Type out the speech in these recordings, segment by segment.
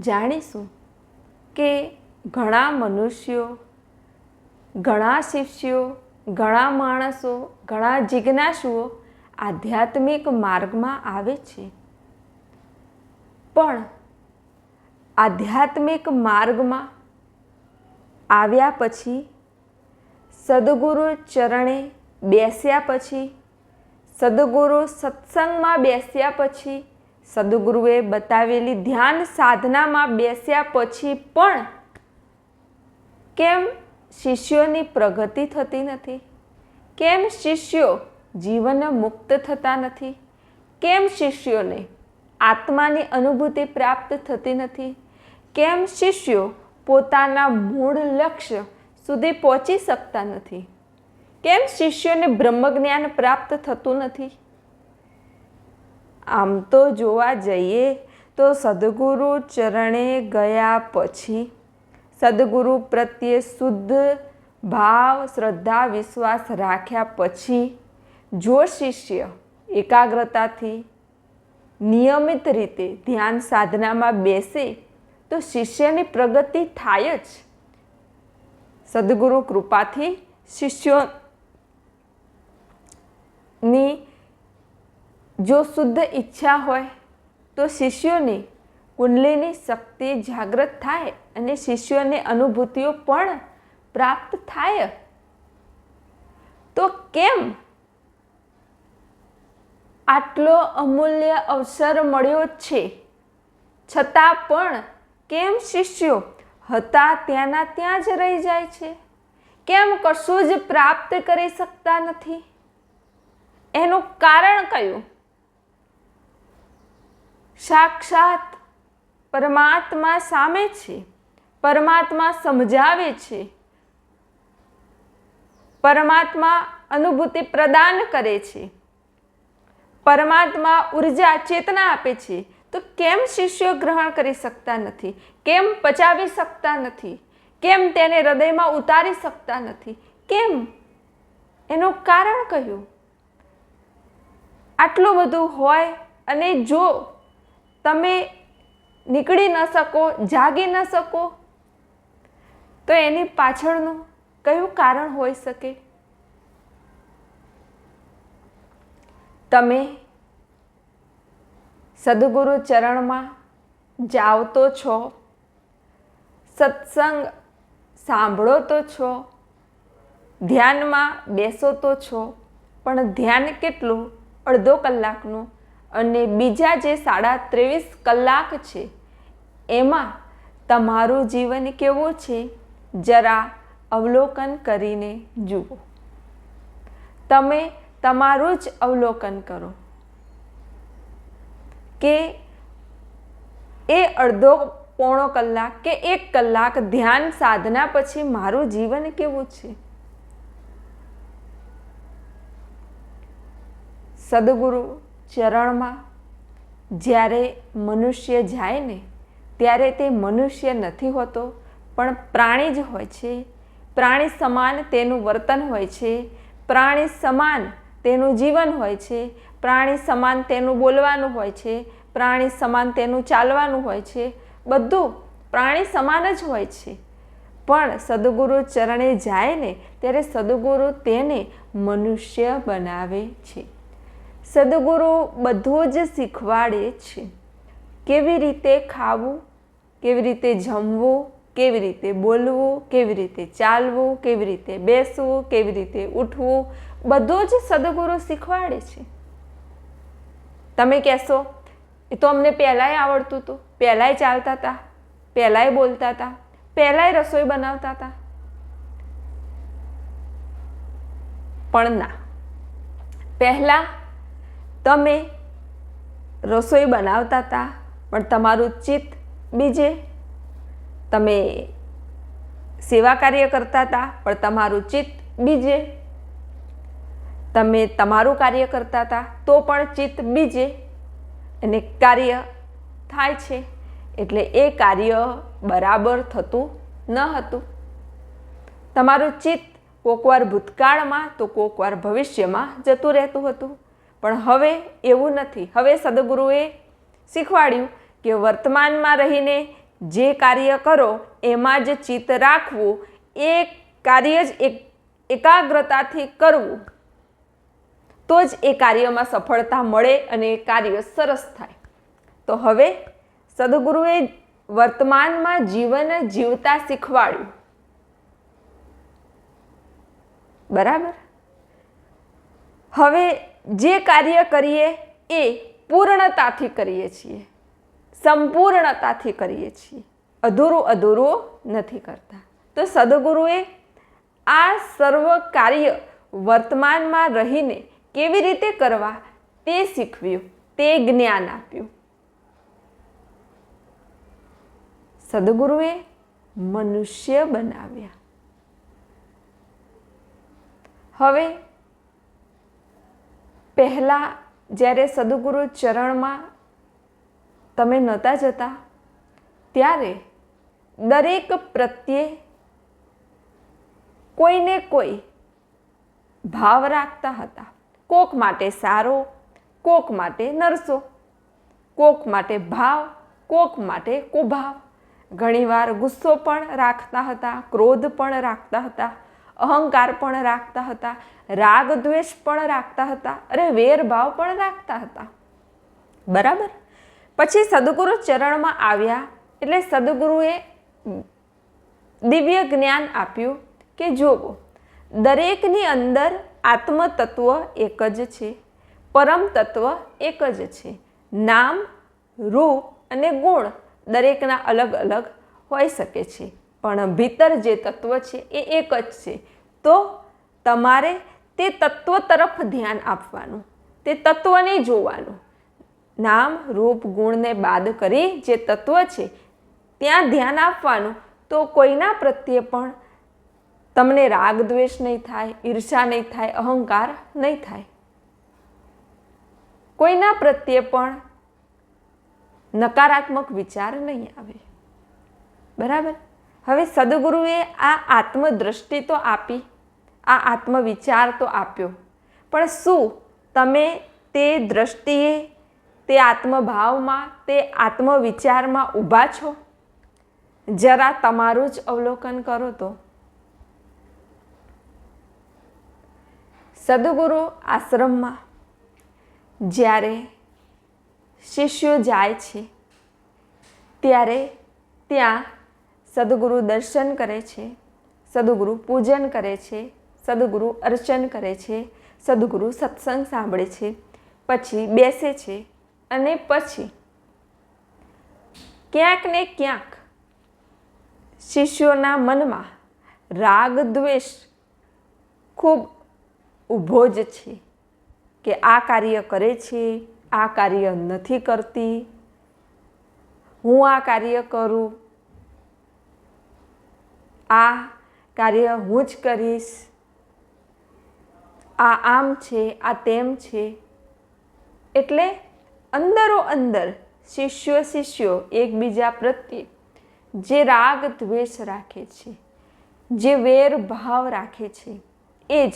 જાણીશું કે ઘણા મનુષ્યો, ઘણા શિષ્યો, ઘણા માણસો, ઘણા જિજ્ઞાસુઓ આધ્યાત્મિક માર્ગમાં આવે છે. પણ આધ્યાત્મિક માર્ગમાં આવ્યા પછી, સદગુરુ ચરણે બેસ્યા પછી, સદગુરુ સત્સંગમાં બેસ્યા પછી સદગુરુએ બતાવેલી ધ્યાન સાધનામાં બેસ્યા પછી પણ કેમ શિષ્યોની પ્રગતિ થતી નથી? કેમ શિષ્યો જીવન મુક્ત થતા નથી? કેમ શિષ્યોને આત્માની અનુભૂતિ પ્રાપ્ત થતી નથી? કેમ શિષ્યો પોતાના મૂળ લક્ષ્ય સુધી પહોંચી શકતા નથી? કેમ શિષ્યોને બ્રહ્મજ્ઞાન પ્રાપ્ત થતું નથી? આમ તો જોવા જઈએ તો સદગુરુ ચરણે ગયા પછી સદગુરુ પ્રત્યે શુદ્ધ ભાવ, શ્રદ્ધા, વિશ્વાસ રાખ્યા પછી જો શિષ્ય એકાગ્રતાથી નિયમિત રીતે ધ્યાન સાધનામાં બેસે તો શિષ્યની પ્રગતિ થાય જ. સદગુરુ કૃપાથી શિષ્યોની જો શુદ્ધ ઈચ્છા હોય, તો શિષ્યોની કુંડલીની શક્તિ જાગૃત થાય અને શિષ્યોને અનુભૂતિઓ પણ પ્રાપ્ત થાય. તો કેમ આટલો અમૂલ્ય અવસર મળ્યો છે? છતાં પણ કેમ શિષ્યો હતા ત્યાંના ત્યાં જ રહી જાય છે? કેમ કશું જ પ્રાપ્ત કરી શકતા નથી? એનું કારણ કયું? સાક્ષાત પરમાત્મા સામે છે. પરમાત્મા સમજાવે છે. પરમાત્મા અનુભૂતિ પ્રદાન કરે છે. પરમાત્મા ઊર્જા ચેતના આપે છે. તો કેમ શિષ્યો ગ્રહણ કરી શકતા નથી? કેમ પચાવી શકતા નથી? કેમ તેને હૃદયમાં ઉતારી શકતા નથી? કેમ? એનું કારણ કહ્યું. આટલું બધું હોય અને જો તમે નીકળી ન શકો, જાગી ન શકો. તો એની પાછળનું કયું કારણ હોઈ શકે? તમે સદગુરુ ચરણમાં જાઓ તો છો, સત્સંગ સાંભળો તો છો, ધ્યાનમાં બેસો તો છો, પણ ધ્યાન કેટલું? અડધો કલાકનું. અને બીજા જે સાડા ત્રેવીસ કલાક છે, એમાં તમારું જીવન કેવું છે, જરા અવલોકન કરીને જુઓ. તમે તમારું જ અવલોકન કરો કે એ અડધો પોણો કલાક કે એક કલાક ધ્યાન સાધના પછી મારું જીવન કેવું છે? સદગુરુ ચરણમાં જ્યારે મનુષ્ય જાય ને, ત્યારે તે મનુષ્ય નથી હોતો, પણ પ્રાણી જ હોય છે. પ્રાણી સમાન તેનું વર્તન હોય છે. પ્રાણી સમાન તેનું જીવન હોય છે. પ્રાણી સમાન તેનું બોલવાનું હોય છે. પ્રાણી સમાન તેનું ચાલવાનું હોય છે. બધું પ્રાણી સમાન જ હોય છે. પણ સદગુરુ ચરણે જાય ને, ત્યારે સદગુરુ તેને મનુષ્ય બનાવે છે. સદગુરુ બધું જ શીખવાડે છે. કેવી રીતે ખાવું, કેવી રીતે જમવું, કેવી રીતે બોલવું, કેવી રીતે ચાલવું, કેવી રીતે બેસવું, કેવી રીતે ઉઠવું, બધું જ સદગુરુ શીખવાડે છે. તમે કહેશો, એ તો અમને પહેલાંય આવડતું હતું. પહેલાંય ચાલતા હતા, પહેલાંય બોલતા હતા, પહેલાંય રસોઈ બનાવતા હતા. પણ ના. પહેલાં તમે રસોઈ બનાવતા હતા પણ તમારું ચિત્ત બીજે. તમે સેવા કાર્ય કરતા હતા પણ તમારું ચિત્ત બીજે. તમે તમારું કાર્ય કરતા હતા તો પણ ચિત્ત બીજે. અને કાર્ય થાય છે, એટલે એ કાર્ય બરાબર થતું ન હતું. તમારું ચિત્ત કોકવાર ભૂતકાળમાં તો કોકવાર ભવિષ્યમાં જતું રહેતું હતું. પણ હવે એવું નથી. હવે સદગુરુએ શીખવાડ્યું કે વર્તમાનમાં રહીને જે કાર્ય કરો, એમાં જ ચિત્ત રાખવું એ કાર્ય જ એક એકાગ્રતાથી કરવું, તો જ એ કાર્યમાં સફળતા મળે અને એ કાર્ય સરસ થાય. તો હવે સદગુરુએ વર્તમાનમાં જીવન જીવતા શીખવાડ્યું. બરાબર? હવે જે કાર્ય કરીએ એ પૂર્ણતાથી કરીએ છીએ. સંપૂર્ણતાથી કરીએ છીએ. અધૂરું અધૂરું નથી કરતા. તો સદગુરુએ આ સર્વ કાર્ય વર્તમાનમાં રહીને કેવી રીતે કરવા તે શીખવ્યું, તે જ્ઞાન આપ્યું. સદગુરુએ મનુષ્ય બનાવ્યા. હવે પહેલાં જ્યારે સદગુરુ ચરણમાં તમે નહોતા જતા, ત્યારે દરેક પ્રત્યે કોઈને કોઈ ભાવ રાખતા હતા. કોક માટે સારો, કોક માટે નરસો, કોક માટે ભાવ, કોક માટે કુભાવ. ઘણીવાર ગુસ્સો પણ રાખતા હતા, ક્રોધ પણ રાખતા હતા. અહંકાર પણ રાખતા હતા રાગ દ્વેષ પણ રાખતા હતા, અરે વેરભાવ પણ રાખતા હતા. બરાબર? પછી સદગુરુ ચરણમાં આવ્યા, એટલે સદગુરુએ દિવ્ય જ્ઞાન આપ્યું કે જોવો, દરેકની અંદર આત્મતત્વ એક જ છે પરમ તત્વ એક જ છે, નામ, રૂપ અને ગુણ દરેકના અલગ અલગ હોઈ શકે છે, પણ ભીતર જે તત્વ છે એ એક જ છે. તો તમારે તે તત્વ તરફ ધ્યાન આપવાનું, તે તત્વને જોવાનું. નામ, રૂપ, ગુણને બાદ કરી જે તત્વ છે, ત્યાં ધ્યાન આપવાનું. તો કોઈના પ્રત્યે પણ તમને રાગ દ્વેષ નહીં થાય, ઈર્ષા નહીં થાય, અહંકાર નહીં થાય. કોઈના પ્રત્યે પણ નકારાત્મક વિચાર નહીં આવે. બરાબર? હવે સદગુરુએ આ આત્મદ્રષ્ટિ તો આપી, આ આત્મવિચાર તો આપ્યો. પણ શું તમે તે દ્રષ્ટિએ, તે આત્મભાવમાં, તે આત્મવિચારમાં ઊભા છો? જરા તમારું જ અવલોકન કરો તો. સદગુરુ આશ્રમમાં જ્યારે શિષ્યો જાય છે, ત્યારે ત્યાં સદગુરુ દર્શન કરે છે, સદગુરુ પૂજન કરે છે, સદગુરુ અર્ચન કરે છે, સદગુરુ સત્સંગ સાંભળે છે, પછી બેસે છે અને પછી ક્યાંક ને ક્યાંક શિષ્યોના મનમાં રાગ દ્વેષ ખૂબ ઊભો જ છે કે આ કાર્ય કરે છે, આ કાર્ય નથી કરતી, હું આ કાર્ય કરું આ કાર્ય હું જ કરીશ. આ આમ છે, આ તેમ છે. એટલે અંદરો અંદર શિષ્યો શિષ્યો એકબીજા પ્રત્યે જે રાગ દ્વેષ રાખે છે, જે વેર ભાવ રાખે છે, એ જ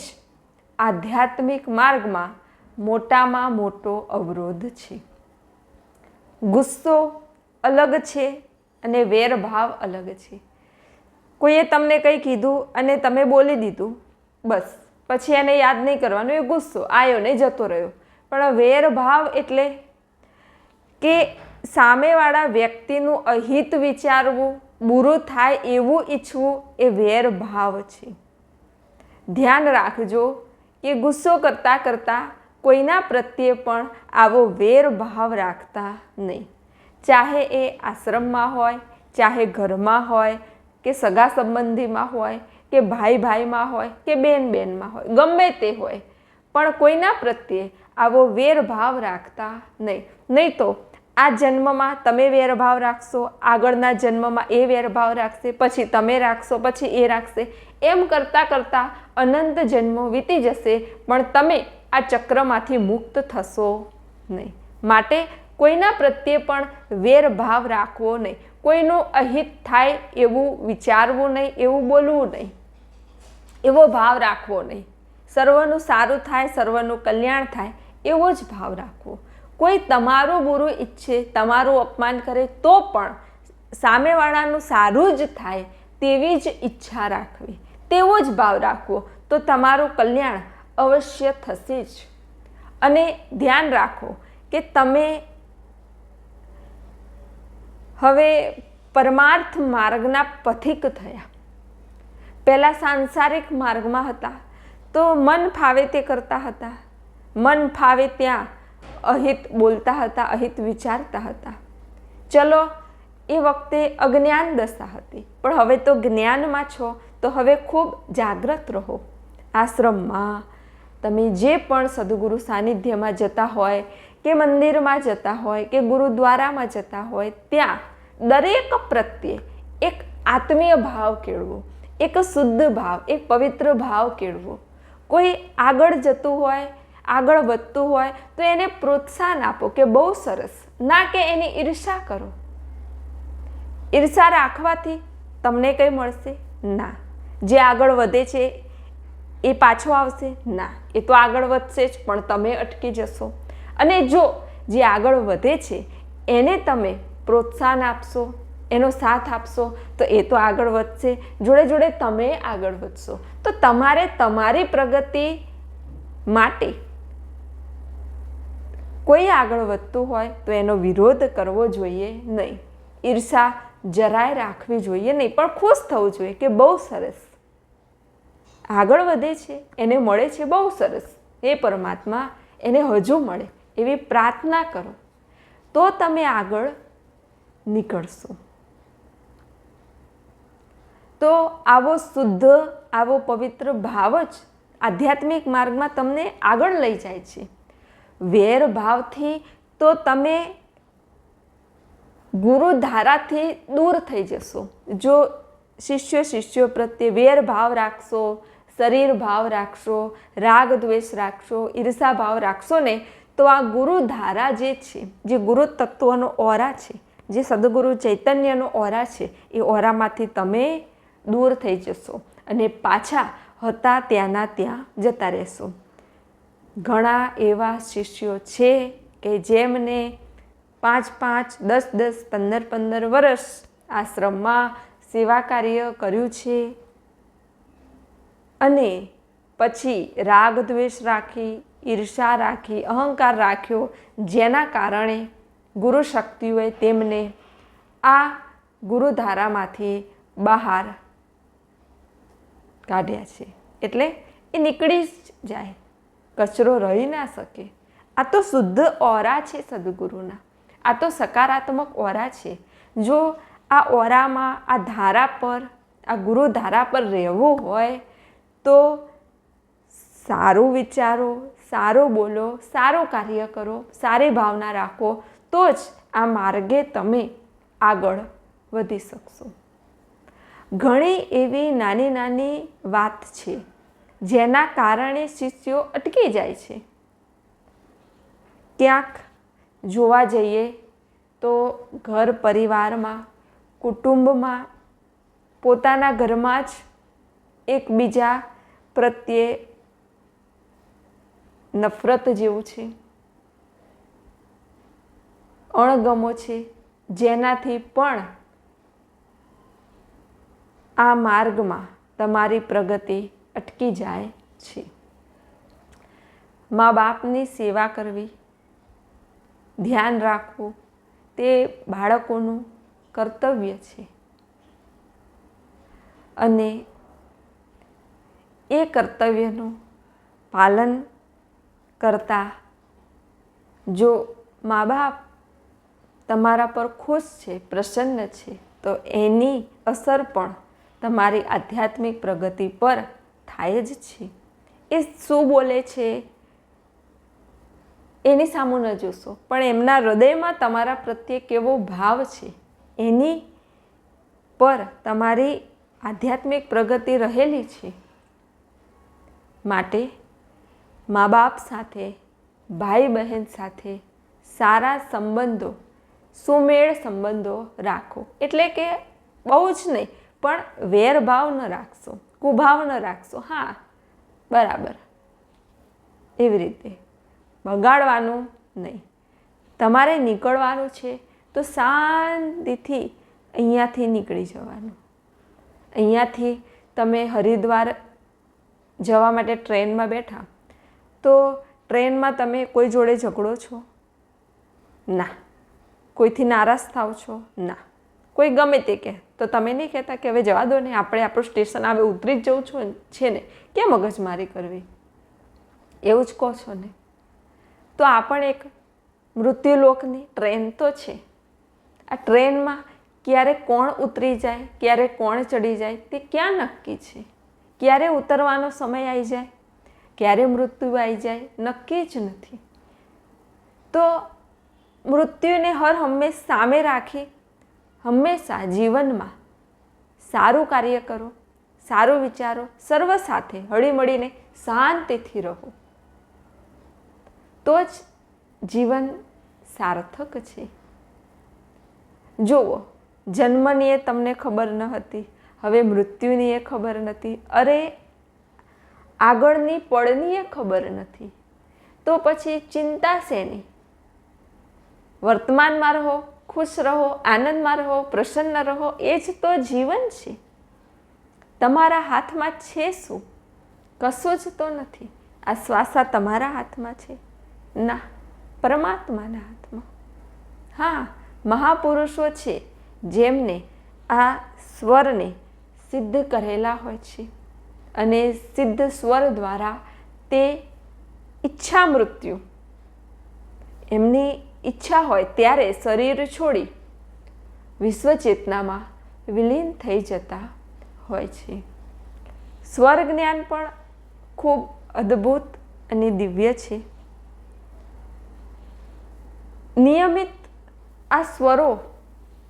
આધ્યાત્મિક માર્ગમાં મોટામાં મોટો અવરોધ છે. ગુસ્સો અલગ છે અને વેરભાવ અલગ છે. કોઈએ તમને કંઈ કીધું અને તમે બોલી દીધું, બસ. પછી એને યાદ નહીં કરવાનું, એ ગુસ્સો આવ્યો ને જતો રહ્યો. પણ વેરભાવ એટલે કે સામેવાળા વ્યક્તિનું અહિત વિચારવું, બુરું થાય એવું ઈચ્છવું, એ વેરભાવ છે. ધ્યાન રાખજો કે ગુસ્સો કરતાં કરતાં કોઈના પ્રત્યે પણ આવો વેરભાવ રાખતા નહીં. ચાહે એ આશ્રમમાં હોય, ચાહે ઘરમાં હોય કે સગા સંબંધીમાં હોય, કે ભાઈ ભાઈમાં હોય, કે બેન બેનમાં હોય, ગમે તે હોય, પણ કોઈના પ્રત્યે આવો વેરભાવ રાખતા નહીં. નહીં તો આ જન્મમાં તમે વેરભાવ રાખશો, આગળના જન્મમાં એ વેરભાવ રાખશે, પછી તમે રાખશો, પછી એ રાખશે. એમ કરતાં કરતાં અનંત જન્મો વીતી જશે, પણ તમે આ ચક્રમાંથી મુક્ત થશો નહીં. માટે કોઈના પ્રત્યે પણ વેરભાવ રાખવો નહીં. કોઈનું અહિત થાય એવું વિચારવું નહીં, એવું બોલવું નહીં. એવો ભાવ રાખવો નહીં. સર્વનું સારું થાય, સર્વનું કલ્યાણ થાય, એવો જ ભાવ રાખવો. કોઈ તમારું બુરું ઈચ્છે, તમારું અપમાન કરે તો પણ સામેવાળાનું સારું જ થાય તેવી જ ઈચ્છા રાખવી. તેવો જ ભાવ રાખવો. તો તમારું કલ્યાણ અવશ્ય થશે જ. અને ધ્યાન રાખો કે તમે હવે પરમાર્થ માર્ગના પથિક થયા. પહેલાં સાંસારિક માર્ગમાં હતા, તો મન ફાવે તે કરતા હતા. મન ફાવે ત્યાં અહિત બોલતા હતા, અહિત વિચારતા હતા. ચલો, એ વખતે અજ્ઞાન દશા હતી, પણ હવે તો જ્ઞાનમાં છો, તો હવે ખૂબ જાગ્રત રહો. આશ્રમમાં તમે જે પણ સદગુરુ સાનિધ્યમાં જતા હોય કે મંદિરમાં જતા હોય, કે ગુરુદ્વારામાં જતા હોય, ત્યાં દરેક પ્રત્યે એક આત્મીય ભાવ કેળવો, એક શુદ્ધ ભાવ, એક પવિત્ર ભાવ કેળવો. કોઈ આગળ જતું હોય, આગળ વધતું હોય, તો એને પ્રોત્સાહન આપો કે બહુ સરસ. ના કે એની ઈર્ષા કરો. ઈર્ષા રાખવાથી તમને કંઈ મળશે? ના. જે આગળ વધે છે, એ પાછો આવશે? ના. એ તો આગળ વધશે જ, પણ તમે અટકી જશો. અને જો જે આગળ વધે છે, એને તમે પ્રોત્સાહન આપશો, એનો સાથ આપશો, તો એ તો આગળ વધશે. જોડે જોડે તમે આગળ વધશો. તો તમારે તમારી પ્રગતિ માટે કોઈ આગળ વધતું હોય તો એનો વિરોધ કરવો જોઈએ નહીં. ઈર્ષા જરાય રાખવી જોઈએ નહીં. પણ ખુશ થવું જોઈએ કે બહુ સરસ. આગળ વધે છે, એને મળે છે બહુ સરસ. એ પરમાત્મા એને હજુ મળે. એવી પ્રાર્થના કરો, તો તમે આગળ નીકળશો. તો આવો શુદ્ધ, આવો પવિત્ર ભાવ જ આધ્યાત્મિક માર્ગમાં તમને આગળ લઈ જાય છે. વેર ભાવથી તો તમે ગુરુ ધારાથી દૂર થઈ જશો. જો શિષ્ય શિષ્યો પ્રત્યે વેર ભાવ રાખશો, શરીર ભાવ રાખશો રાગ દ્વેષ રાખશો, ઈર્ષા ભાવ રાખશો ને તો આ ગુરુ ધારા જે છે, જે ગુરુ તત્વનો ઓરા છે, જે સદગુરુ ચૈતન્યનો ઓરા છે, એ ઓરામાંથી તમે દૂર થઈ જશો અને પાછા હતા ત્યાંના ત્યાં જતા રહેશો. ઘણા એવા શિષ્યો છે કે જેમને પાંચ પાંચ, દસ દસ, પંદર પંદર વર્ષ આશ્રમમાં સેવા કાર્ય કર્યું છે અને પછી રાગ દ્વેષ રાખી ઈર્ષા રાખી, અહંકાર રાખ્યો જેના કારણે ગુરુ શક્તિઓએ તેમને આ ગુરુધારામાંથી બહાર કાઢ્યા છે. એટલે એ નીકળી જ જાય. કચરો રહી ના શકે. આ તો શુદ્ધ ઓરા છે સદગુરુના. આ તો સકારાત્મક ઓરા છે. જો આ ઓરામાં આ ધારા પર, આ ગુરુ ધારા પર રહેવું હોય તો સારું વિચારો, સારું બોલો, સારું કાર્ય કરો, સારી ભાવના રાખો, તો જ આ માર્ગે તમે આગળ વધી શકશો. ઘણી એવી નાની નાની વાત છે, જેના કારણે શિષ્યો અટકી જાય છે. ક્યાંક જોવા જઈએ તો ઘર પરિવારમાં, કુટુંબમાં, પોતાના ઘરમાં જ એકબીજા પ્રત્યે નફરત જેવું છે. અણગમો છે. જેનાથી પણ આ માર્ગમાં તમારી પ્રગતિ અટકી જાય છે. મા બાપની સેવા કરવી, ધ્યાન રાખવું, તે બાળકોનું કર્તવ્ય છે. અને એ કર્તવ્યનું પાલન કરતા. જો મા બાપ તમારા પર ખુશ છે, પ્રસન્ન છે, તો એની અસર પણ તમારી આધ્યાત્મિક પ્રગતિ પર થાય જ છે. એ શું બોલે છે? એની સામું ન જોશો, પણ એમના હૃદયમાં તમારા પ્રત્યે કેવો ભાવ છે? એની પર તમારી આધ્યાત્મિક પ્રગતિ રહેલી છે. માટે મા બાપ સાથે, ભાઈ બહેન સાથે સારા સંબંધો, સુમેળ સંબંધો રાખો. એટલે કે બહુ જ નહીં, પણ વેરભાવ ન રાખશો, કુભાવ ન રાખશો. હા, બરાબર. એવી રીતે. બગાડવાનું નહીં. તમારે નીકળવાનું છે તો શાંતિથી અહીંયાથી નીકળી જવાનું. અહીંયાથી તમે હરિદ્વાર જવા માટે ટ્રેનમાં બેઠા. તો ટ્રેનમાં તમે કોઈ જોડે ઝઘડો છો? ના. કોઈથી નારાજ થાવ છો? ના. કોઈ ગમે તે કહે તો તમે નહીં કહેતા કે હવે જવા દો ને, આપણે આપણું સ્ટેશન આવે ઉતરી જ જવું છું છે ને? કેમ મગજમારી કરવી? એવું જ કહો છો ને? તો આ પણ એક મૃત્યુલોકની ટ્રેન તો છે. આ ટ્રેનમાં ક્યારે કોણ ઉતરી જાય, ક્યારે કોણ ચડી જાય, તે ક્યાં નક્કી છે? ક્યારે ઉતરવાનો સમય આવી જાય? ક્યારે મૃત્યુ આવી જાય નક્કી જ નથી. તો મૃત્યુને હર હંમેશ સામે રાખી, હંમેશા જીવનમાં સારું કાર્ય કરો, સારું વિચારો, સર્વ સાથે હળીમળીને શાંતિથી રહો. તો જ જીવન સાર્થક છે. જુઓ, જન્મની એ તમને ખબર ન હતી, હવે મૃત્યુની એ ખબર નથી. અરે આગળની પળની ખબર નથી. તો પછી ચિંતા શેની? વર્તમાનમાં રહો, ખુશ રહો, આનંદમાં રહો, પ્રસન્ન રહો, એ જ તો જીવન છે. તમારા હાથમાં છે શું? કશું જ તો નથી. આ શ્વાસા તમારા હાથમાં છે? ના, પરમાત્માના હાથમાં. હા, મહાપુરુષો છે જેમને આ સ્વરને સિદ્ધ કરેલા હોય છે. અને સિદ્ધ સ્વર દ્વારા તે ઈચ્છા મૃત્યુ. એમની ઈચ્છા હોય ત્યારે શરીર છોડી વિશ્વચેતનામાં વિલીન થઈ જતા હોય છે. સ્વર જ્ઞાન પણ ખૂબ અદ્ભુત અને દિવ્ય છે. નિયમિત આ સ્વરો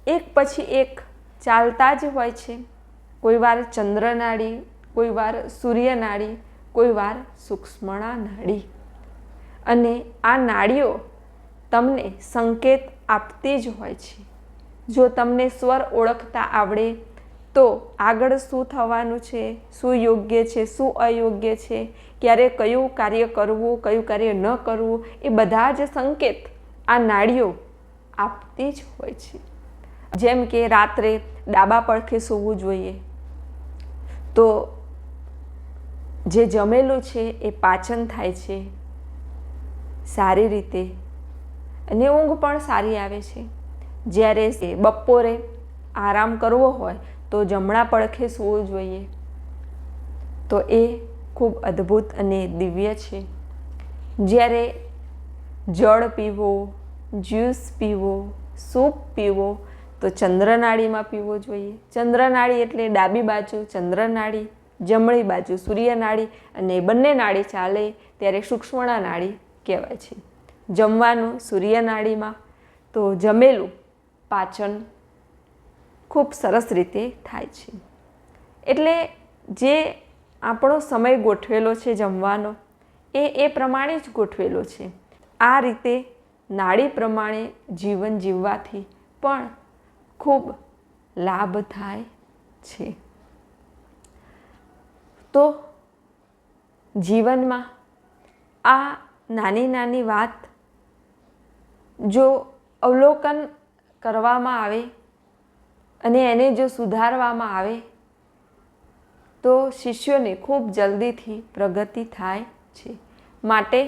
એક પછી એક ચાલતા જ હોય છે. કોઈ વાર ચંદ્રનાડી કોઈ વાર સૂર્યનાડી કોઈ વાર સૂક્ષ્મણા નાડી. અને આ નાડીઓ તમને સંકેત આપતી જ હોય છે. જો તમને સ્વર ઓળખતા આવડે, તો આગળ શું થવાનું છે, શું યોગ્ય છે, શું અયોગ્ય છે, ક્યારે કયું કાર્ય કરવું, કયું કાર્ય ન કરવું, એ બધા જ સંકેત આ નાડીઓ આપતી જ હોય છે. જેમ કે રાત્રે ડાબા પડખે સૂવું જોઈએ, તો જે જમેલું છે એ પાચન થાય છે. સારી રીતે. અને ઊંઘ પણ સારી આવે છે. જ્યારે બપોરે આરામ કરવો હોય તો જમણા પડખે સૂવું જોઈએ. તો એ ખૂબ અદ્ભુત અને દિવ્ય છે. જ્યારે જળ પીવો, જ્યુસ પીવો, સૂપ પીવો, તો ચંદ્રનાળીમાં પીવો જોઈએ. ચંદ્રનાળી એટલે ડાબી બાજુ ચંદ્રનાળી. જમણી બાજુ સૂર્યનાળી અને બંને નાળી ચાલે ત્યારે સૂક્ષ્મણા નાડી કહેવાય છે. જમવાનું સૂર્યનાળીમાં તો જમેલું પાચન ખૂબ સરસ રીતે થાય છે. એટલે જે આપણો સમય ગોઠવેલો છે જમવાનો, એ એ પ્રમાણે જ ગોઠવેલો છે. આ રીતે નાડી પ્રમાણે જીવન જીવવાથી પણ ખૂબ લાભ થાય છે. તો જીવનમાં આ નાની નાની વાત જો અવલોકન કરવામાં આવે અને એને જો સુધારવામાં આવે, તો શિષ્યોને ખૂબ જલ્દીથી પ્રગતિ થાય છે. માટે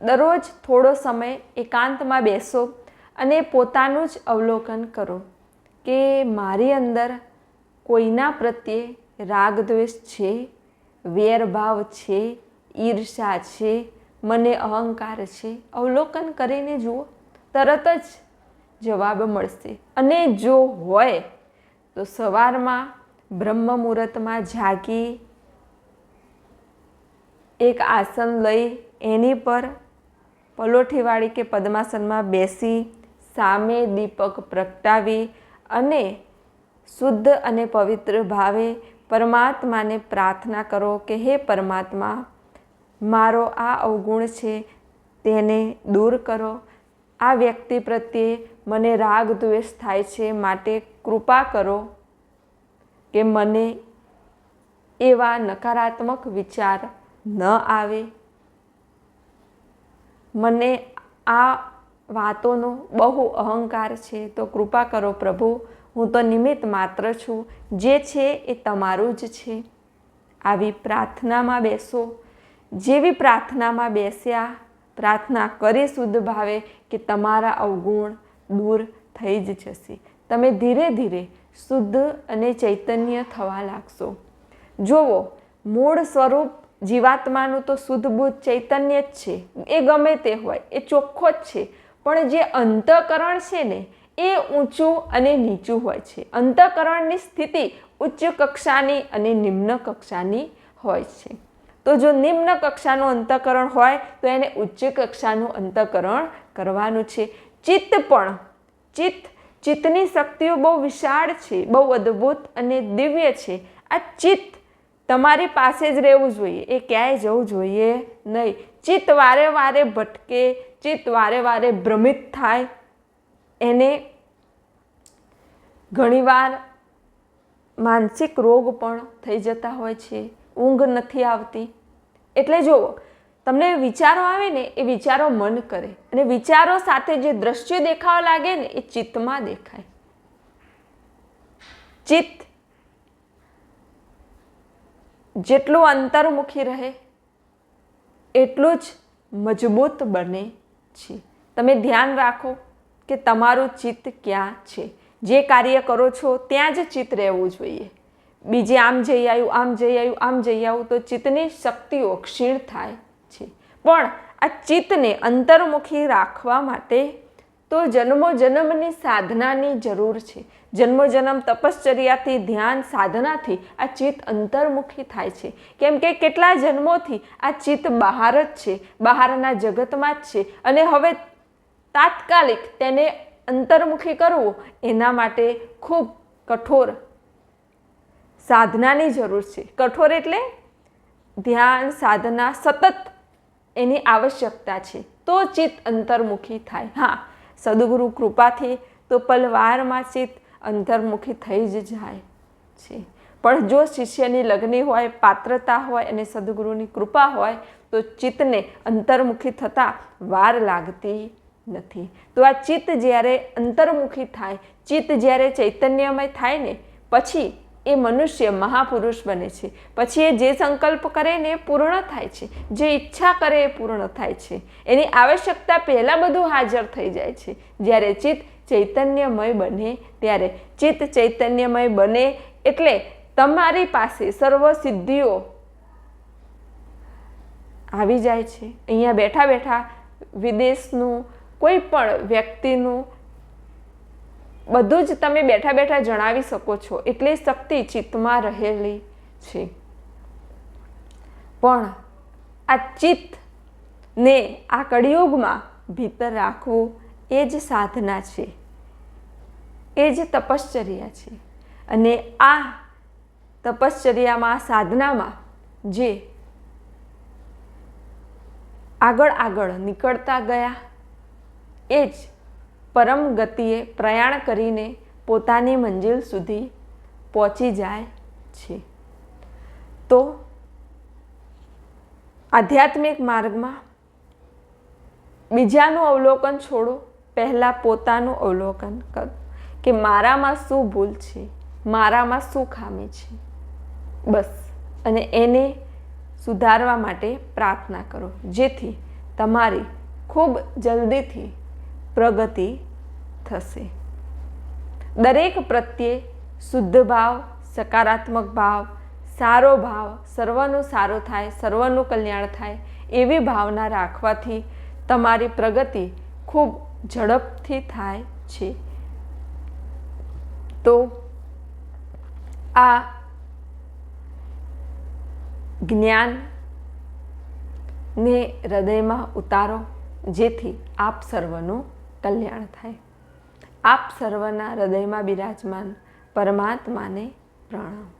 દરરોજ થોડો સમય એકાંતમાં બેસો અને પોતાનું જ અવલોકન કરો કે મારી અંદર કોઈના પ્રત્યે રાગ દ્વેષ છે, વેરભાવ છે, ઈર્ષા છે, મને અહંકાર છે. અવલોકન કરીને જુઓ, તરત જ જવાબ મળશે. અને જો હોય, તો સવારમાં બ્રહ્મ મુહૂર્તમાં જાગી એક આસન લઈ એની પર પલોઠીવાળી કે પદ્માસનમાં બેસી સામે દીપક પ્રગટાવી અને શુદ્ધ અને પવિત્ર ભાવે પરમાત્માને પ્રાર્થના કરો કે હે પરમાત્મા, મારો આ અવગુણ છે તેને દૂર કરો. આ વ્યક્તિ પ્રત્યે મને રાગ દ્વેષ થાય છે માટે કૃપા કરો કે મને એવા નકારાત્મક વિચાર ન આવે. મને આ વાતોનો બહુ અહંકાર છે, તો કૃપા કરો પ્રભુ. હું તો નિમિત્ત માત્ર છું. જે છે એ તમારું જ છે. આવી પ્રાર્થનામાં બેસો. જેવી પ્રાર્થનામાં બેસ્યા, પ્રાર્થના કરી શુદ્ધ ભાવે કે તમારા અવગુણ દૂર થઈ જ જશે. તમે ધીરે ધીરે શુદ્ધ અને ચૈતન્ય થવા લાગશો. જુઓ, મૂળ સ્વરૂપ જીવાત્માનું તો શુદ્ધ બુદ્ધ ચૈતન્ય જ છે. એ ગમે તે હોય, એ ચોખ્ખો જ છે. પણ જે અંતઃકરણ છે ને એ ઊંચું અને નીચું હોય છે. અંતઃકરણની સ્થિતિ ઉચ્ચ કક્ષાની અને નિમ્ન કક્ષાની હોય છે. તો જો નિમ્ન કક્ષાનું અંતઃકરણ હોય, તો એને ઉચ્ચ કક્ષાનું અંતઃકરણ કરવાનું છે. ચિત્ત પણ, ચિત્ત, ચિત્તની શક્તિઓ બહુ વિશાળ છે, બહુ અદ્ભુત અને દિવ્ય છે. આ ચિત્ત તમારી પાસે જ રહેવું જોઈએ. એ ક્યાંય જવું જોઈએ નહીં. ચિત્ત વારે વારે ભટકે, ચિત્ત વારે વારે ભ્રમિત થાય એને ઘણીવાર માનસિક રોગ પણ થઈ જતા હોય છે, ઊંઘ નથી આવતી. એટલે જુઓ તમને વિચારો આવે ને, એ વિચારો મન કરે. અને વિચારો સાથે જે દ્રશ્ય દેખાવા લાગે ને, એ ચિત્તમાં દેખાય. ચિત્ત જેટલું અંતર્મુખી રહે, એટલું જ મજબૂત બને છે. તમે ધ્યાન રાખો. કે તમારું ચિત્ત ક્યાં છે? જે કાર્ય કરો છો, ત્યાં જ ચિત્ત રહેવું જોઈએ. બીજે આમ જઈ આવ્યું, આમ જઈ આવ્યું, આમ જઈ આવ્યું, તો ચિત્તની શક્તિઓ ક્ષીણ થાય છે. પણ આ ચિત્તને અંતર્મુખી રાખવા માટે તો જન્મો જન્મની સાધનાની જરૂર છે. જન્મો જન્મ તપશ્ચર્યાથી, ધ્યાન સાધનાથી આ ચિત્ત અંતર્મુખી થાય છે. કેમ કે કેટલા જન્મોથી આ ચિત્ત બહાર જ છે, બહારના જગતમાં જ છે. અને હવે તાત્કાલિક તેને અંતર્મુખી કરવું એના માટે ખૂબ કઠોર સાધનાની જરૂર છે. કઠોર એટલે ધ્યાન, સાધના, સતત એની આવશ્યકતા છે. તો ચિત્ત અંતર્મુખી થાય. હા, સદગુરુ કૃપાથી તો પલવારમાં ચિત્ત અંતર્મુખી થઈ જ જાય છે. પણ જો શિષ્યની લગ્ની હોય, પાત્રતા હોય અને સદગુરુની કૃપા હોય, તો ચિત્તને અંતર્મુખી થતાં વાર લાગતી નથી. તો આ ચિત્ત જ્યારે અંતર્મુખી થાય, ચિત્ત જ્યારે ચૈતન્યમય થાય ને, પછી એ મનુષ્ય મહાપુરુષ બને છે. પછી એ જે સંકલ્પ કરે ને એ પૂર્ણ થાય છે. જે ઈચ્છા કરે એ પૂર્ણ થાય છે. એની આવશ્યકતા પહેલાં બધું હાજર થઈ જાય છે. જ્યારે ચિત્ત ચૈતન્યમય બને, ત્યારે ચિત્ત ચૈતન્યમય બને એટલે તમારી પાસે સર્વ સિદ્ધિઓ આવી જાય છે. અહીંયા બેઠા બેઠા વિદેશનું કોઈ પણ વ્યક્તિનું બધું જ તમે બેઠા બેઠા જણાવી શકો છો, એટલી શક્તિ ચિત્તમાં રહેલી છે. પણ આ ચિત્તને આ કળિયુગમાં ભીતર રાખવું એ જ સાધના છે. એ જ તપશ્ચર્યા છે. અને આ તપશ્ચર્યામાં સાધનામાં જે આગળ આગળ નીકળતા ગયા એ જ પરમ ગતિએ પ્રયાણ કરીને પોતાની મંજિલ સુધી પહોંચી જાય છે. તો આધ્યાત્મિક માર્ગમાં બીજાનું અવલોકન છોડો, પહેલાં પોતાનું અવલોકન કરો કે મારામાં શું ભૂલ છે, મારામાં શું ખામી છે. બસ. અને એને સુધારવા માટે પ્રાર્થના કરો. જેથી તમારી ખૂબ જલ્દીથી પ્રગતિ થશે. દરેક પ્રત્યે શુદ્ધ ભાવ, સકારાત્મક ભાવ, સારો ભાવ, સર્વનું સારું થાય, સર્વનું કલ્યાણ થાય એવી ભાવના રાખવાથી તમારી પ્રગતિ ખૂબ ઝડપથી થાય છે. તો આ જ્ઞાનને હૃદયમાં ઉતારો, જેથી આપ સર્વનું કલ્યાણ થાય. આપ સર્વના હૃદયમાં બિરાજમાન પરમાત્માને પ્રણામ.